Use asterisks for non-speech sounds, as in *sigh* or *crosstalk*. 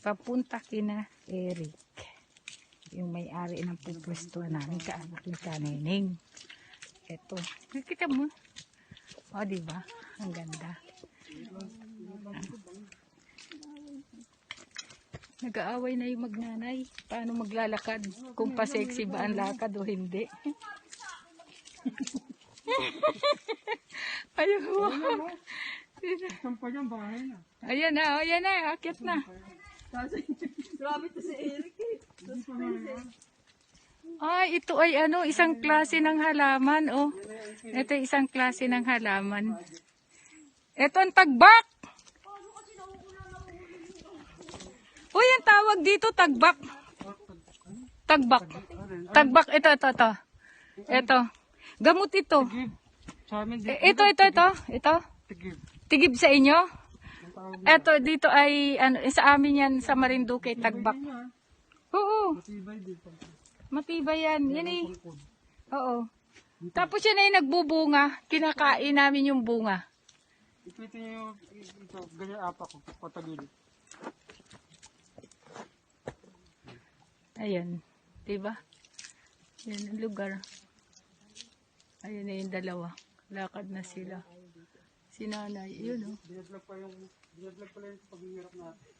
papunta kina Eric. Yung may-ari ng pupwestuhan namin, kaanak ni Kanining. Ito. Nakita mo? O, di ba? Ang ganda. Nag-aaway na yung magnanay. Paano maglalakad? Kung pa-sexy ba ang lakad o hindi? *laughs* Ayun mo. Ayan na, ayan na, akit na. Grabe to si Eric eh. Ay, ito ay ano, isang klase ng halaman, oh. Ito ay isang klase ng halaman. Ito ang tagbak. Uy, ang tawag dito, tagbak. Tagbak. Tagbak, ito, ito, ito. Ito. Gamot ito. E- Ito, ito, ito. Ito. Tigib. Tigib sa inyo. Ito, dito ay, ano, sa amin yan, sa Marinduque, tagbak. Oo. Matibay dito. Matibay yan. Yan eh. Oo. Tapos yan ay nagbubunga. Kinakain namin yung bunga. Ipitin nyo yung ito, ganyan apa ko, patagilid. Ayan. Diba? Yan ang lugar. Ayan na yung dalawa. Lakad na sila. Si nanay. Yun oh. Binadlag pa yung, binadlag pala yung paghihirap natin.